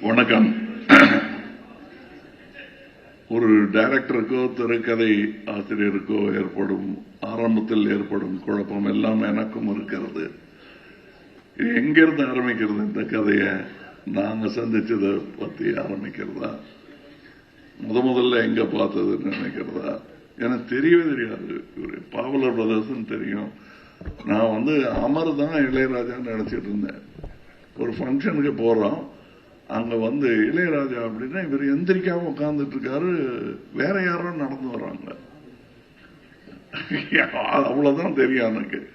வணக்கம். ஒரு டைரக்டருக்கோ திரைக்கதை ஆசிரியருக்கோ ஏற்படும் ஆரம்பத்தில் ஏற்படும் குழப்பம் எல்லாம் எனக்கும் இருக்கிறது. இது எங்கிருந்து ஆரம்பிக்கிறது இந்த கதையை நாங்க சந்திச்சதை பத்தி ஆரம்பிக்கிறதா? முத முதல்ல எங்க பார்த்ததுன்னு நினைக்கிறதா? எனக்கு தெரியவே தெரியாது. இவரு பாவலர் பிரதர்ஸ் தெரியும். நான் வந்து அமர் தான் இளையராஜான்னு நினைச்சிட்டு இருந்தேன். ஒரு ஃபங்க்ஷனுக்கு போறோம். அங்க வந்து இளையராஜா அப்படின்னா இவர் எந்திரிக்காம உட்கார்ந்துட்டு இருக்காரு வேற யாரோ நடந்து வர்றாங்க. அவ்வளவுதான் தெரியும் எனக்கு.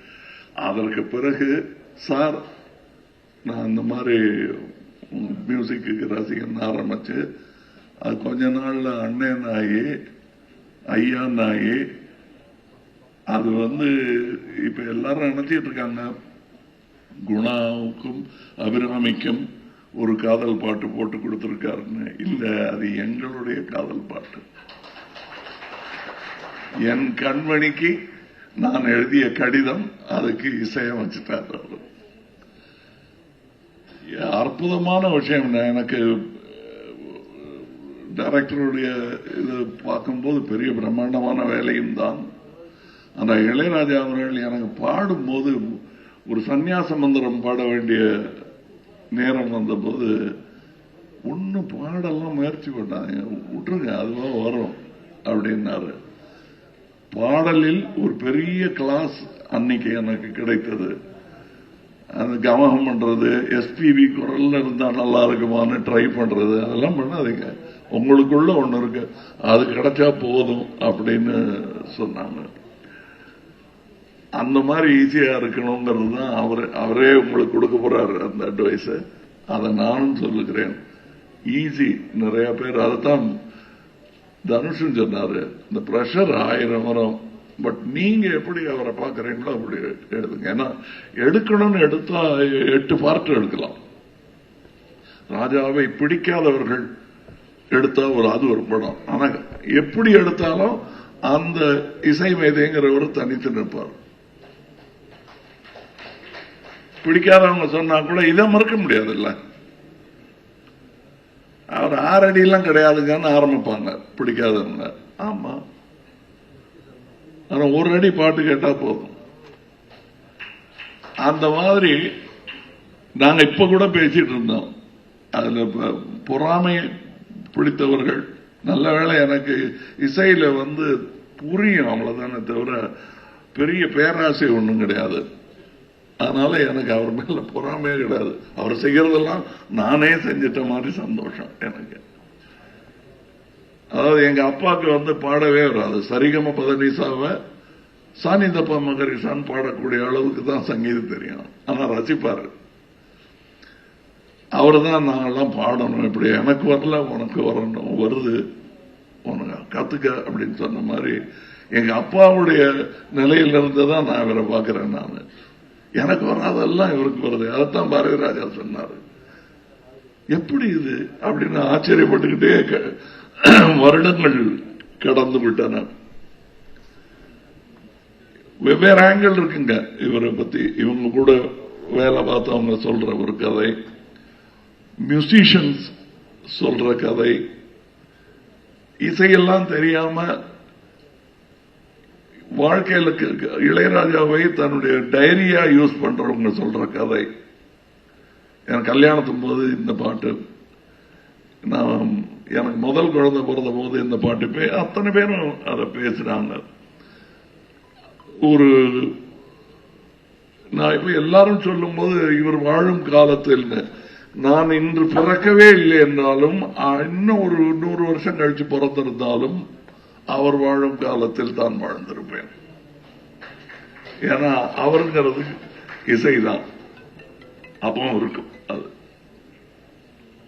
அதற்கு பிறகு சார் நான் இந்த மாதிரி மியூசிக்கு ரசிகன் ஆரம்பிச்சு அது கொஞ்ச நாள்ல அண்ணன் ஆகி ஐயா ஆகி அது வந்து இப்ப எல்லாரும் நினைச்சிட்டு இருக்காங்க. குணாவுக்கும் அபிராமிக்கும் ஒரு காதல் பாட்டு போட்டு கொடுத்துருக்காருன்னு இல்லை அது எங்களுடைய காதல் பாட்டு. என் கண்மணிக்கு நான் எழுதிய கடிதம் அதுக்கு இசையமைச்சிட்டார் அவர். அற்புதமான விஷயம். எனக்கு டைரக்டருடைய இது பார்க்கும்போது பெரிய பிரம்மாண்டமான வேலையும் தான். அந்த இளையராஜா அவர்கள் எனக்கு பாடும்போது ஒரு சந்நியாச மந்திரம் பாட வேண்டிய நேரம் வந்தபோது ஒன்றும் பாடெல்லாம் முயற்சி பண்ணாங்க விட்டுருங்க அதுவா வரும் அப்படின்னாரு. பாடலில் ஒரு பெரிய கிளாஸ் அன்னைக்கு எனக்கு கிடைத்தது. அந்த கவனம் பண்றது எஸ்பிபி குரல்ல இருந்தா நல்லா இருக்குமான்னு ட்ரை பண்றது அதெல்லாம் பண்ணாதீங்க. உங்களுக்குள்ள ஒன்று இருக்கு அது கிடைச்சா போதும் அப்படின்னு சொன்னாங்க. அந்த மாதிரி ஈஸியா இருக்கணுங்கிறது தான் அவர் அவரே உங்களுக்கு கொடுக்க போறாரு அந்த அட்வைஸ் அதை நானும் சொல்லுகிறேன் ஈஸி நிறைய பேர் அதைத்தான் தனுஷன் சொன்னாரு. இந்த பிரஷர் ஆயிரம் வரும். பட் நீங்க எப்படி அவரை பாக்குறீங்களோ அப்படி எடுத்துங்க ஏன்னா எடுக்கணும்னு எடுத்தா எட்டு பார்ட் எடுக்கலாம். ராஜாவை பிடிக்காதவர்கள் எடுத்தா ஒரு அது ஒரு படம். ஆனா எப்படி எடுத்தாலும் அந்த இசை மேதைங்கிறவர் தனித்து நிற்பார். பிடிக்காதவங்க சொன்னா கூட இதை மறுக்க முடியாதுல்ல. அவர் ஆறடி எல்லாம் கிடையாதுங்கன்னு ஆரம்பிப்பாங்க பிடிக்காதவங்க. ஆமா. ஆனா ஒரு அடி பாட்டு கேட்டா போதும். அந்த மாதிரி நாங்க இப்ப கூட பேசிட்டு இருந்தோம். அதுல பொறாமை பிடித்தவர்கள் நல்ல வேளை எனக்கு இசையில வந்து புரியும் அவ்வளவுதானே தவிர பெரிய பேராசை ஒன்றும் கிடையாது. அதனால எனக்கு அவர் மேல பொறாமையே கிடையாது. அவர் செய்யறதெல்லாம் நானே செஞ்சிட்ட மாதிரி சந்தோஷம் எனக்கு. அதாவது எங்க அப்பாவுக்கு வந்து பாடவே வராது. சரிகம பதனிசாவை சானிதப்பா மகரிசான் பாடக்கூடிய அளவுக்கு தான் சங்கீதம் தெரியும். ஆனா ரசிப்பாரு. அவர் தான் நாங்கெல்லாம் பாடணும். இப்படி எனக்கு வரல உனக்கு வரணும் வருது. உனக்கு கத்துக்க அப்படின்னு சொன்ன மாதிரி எங்க அப்பாவுடைய நிலையிலிருந்து தான் நான் இவரை பார்க்கிறேன் நான். எனக்கு வராதெல்லாம் இவருக்கு வருது. அதைத்தான் பாரதி ராஜா சொன்னாரு. எப்படி இது? அப்படின்னு ஆச்சரியப்பட்டுக்கிட்டே வருடங்கள் கடந்து விட்டன. வெவ்வேறு ஆங்கிள் இருக்குங்க. இவரை பத்தி இவங்க கூட வேலை பார்த்தவங்க சொல்ற ஒரு கதை. மியூசிஷியன்ஸ் சொல்ற கதை. இசையெல்லாம் தெரியாம வாழ்க்கையில இளையராஜாவை தன்னுடைய டைரியா யூஸ் பண்றவங்க சொல்ற கதை. எனக்கு கல்யாணத்தும் போது இந்த பாட்டு. நான் எனக்கு முதல் குழந்தை பிறந்த போது இந்த பாட்டு அத்தனை பேரும் அதை பேசுறாங்க. ஒரு நான் இப்ப எல்லாரும் சொல்லும் போது இவர் வாழும் காலத்தில் நான் இன்று பிறக்கவே இல்லை என்றாலும் இன்னும் ஒரு நூறு வருஷம் கழிச்சு பிறந்திருந்தாலும் அவர் வாழும் காலத்தில் தான் வாழ்ந்திருப்பேன். ஏன்னா அவருங்கிறது இசைதான். அப்பவும் இருக்கும் அது.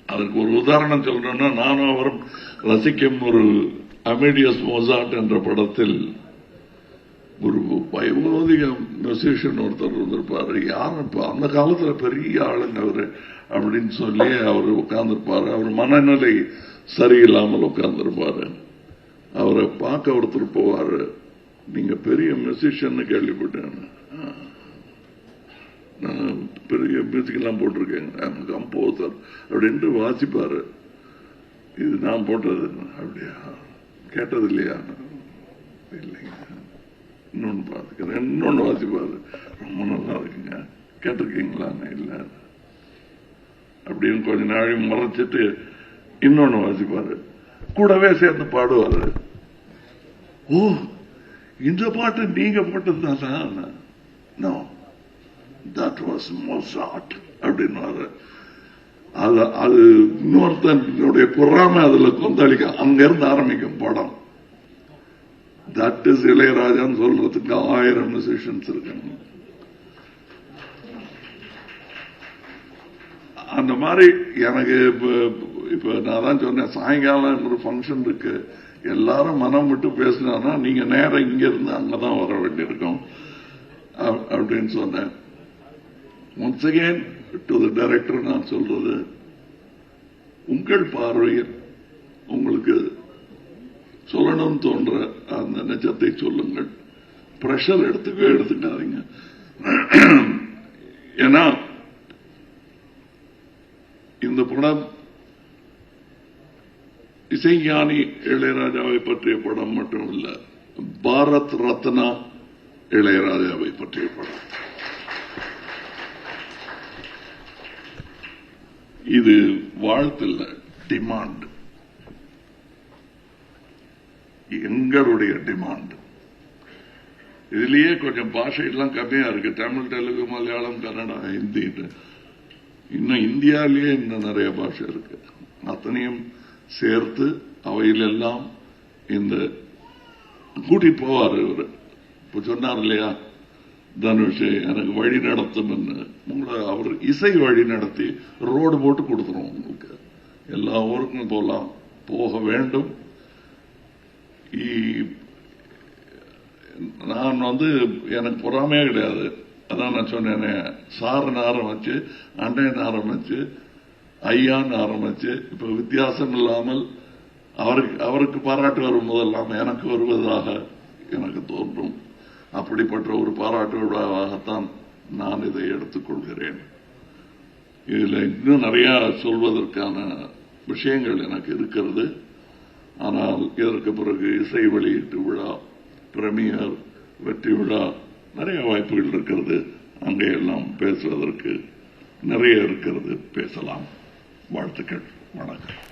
அதுக்கு ஒரு உதாரணம் சொல்லணும்னா நானும் அவரும் ரசிக்கும் ஒரு அமேடியஸ் மோசாட் என்ற படத்தில் ஒரு வயோதிக மியூசிஷியன் ஒருத்தர் இருந்திருப்பாரு. யாரும் அந்த காலத்துல பெரிய ஆளுங்க அவரு அப்படின்னு சொல்லி அவர் உட்கார்ந்துருப்பாரு. அவர் மனநிலை சரியில்லாமல் உட்கார்ந்துருப்பாரு. அவரை பார்க்க ஒருத்தர் போவாரு. நீங்க பெரிய மியூசிஷியன் கேள்விப்பட்டேன். நான் பெரிய மியூசிக்கெல்லாம் போட்டிருக்கேன். கம்போசர் அப்படின்ட்டு வாசிப்பாரு. இது நான் போட்டது. அப்படியா? கேட்டது இல்லையா இல்லைங்க. இன்னொன்று பார்த்துக்கிறேன். இன்னொன்று வாசிப்பாரு. ரொம்ப நல்லா இருக்குங்க. கேட்டிருக்கீங்களா? இல்லை. அப்படின்னு கொஞ்ச நாளையும் மறைச்சிட்டு இன்னொன்று வாசிப்பாரு. கூடவே சேர்ந்து பாடுவாரு. ஓ இந்த பாட்டு நீங்க போட்டது தானா நோ தட் வாஸ் மொசாட் அப்படின்னு அது அது இன்னொருத்தனுடைய பொறாம அதுல கொந்தளிக்க அங்க இருந்து ஆரம்பிக்கும் படம். தட் இஸ் இளையராஜான்னு சொல்றதுக்கு ஆயிரம் மியூசிஷியன்ஸ் இருக்காங்க அந்த மாதிரி எனக்கு இப்ப இப்ப நான் தான் சொன்னேன் சாயங்காலம் ஒரு ஃபங்க்ஷன் இருக்கு. எல்லாரும் மனம் விட்டு பேசினா நீங்க நேரம் இங்க இருந்து அங்கதான் வர வேண்டியிருக்கும். அப்- அப்படின்னு சொன்னேன். Once again to the director நான் சொல்றது உங்கள் பார்வையில் உங்களுக்கு சொல்லணும்னு தோன்ற அந்த நிஜத்தை சொல்லுங்கள். பிரஷர் எடுத்துக்க எடுத்துக்காதீங்க. ஏன்னா இந்த படம் இசைஞானி இளையராஜாவை பற்றிய படம் மட்டும் இல்ல பாரத் ரத்னா இளையராஜாவை பற்றிய படம். இது வாழ்த்துல டிமாண்ட் எங்களுடைய டிமாண்ட் இதுலயே கொஞ்சம் பாஷையெல்லாம் கம்மியா இருக்கு. தமிழ் தெலுங்கு மலையாளம் கன்னடா ஹிந்தி இன்னும் இந்தியாவிலேயே இன்னும் நிறைய பாஷை இருக்கு. அத்தனையும் சேர்த்து அவையிலெல்லாம் இந்த கூட்டிட்டு போவார் இவர். இப்ப சொன்னார் இல்லையா? தனுஷ் எனக்கு வழி நடத்தும் உங்களை அவர் இசை வழி நடத்தி ரோடு போட்டு கொடுத்துரும் உங்களுக்கு. எல்லா ஊருக்கும் போகலாம். போக வேண்டும். இ- நான் வந்து எனக்கு பொறாமையே கிடையாது. அதான் நான் சொன்னேனே வச்சு ஆரம்பிச்சு நேரம் ஆரம்பிச்சு ஐயான்னு ஆரம்பிச்சு இப்ப வித்தியாசம் இல்லாமல் அவருக்கு அவருக்கு பாராட்டு வரும் போதெல்லாம் எனக்கு வருவதாக எனக்கு தோன்றும். அப்படிப்பட்ட ஒரு பாராட்டு விழாவாகத்தான் நான் இதை எடுத்துக்கொள்கிறேன். இதுல இன்னும் நிறைய சொல்வதற்கான விஷயங்கள் எனக்கு இருக்கிறது. ஆனால் இதற்கு பிறகு இசை வெளியீட்டு விழா பிரமியர் வெற்றி விழா நிறைய வாய்ப்புகள் இருக்கிறது. அங்கே எல்லாம் பேசுவதற்கு நிறைய இருக்கிறது. பேசலாம். வாழ்த்துக்கள் வணக்கம்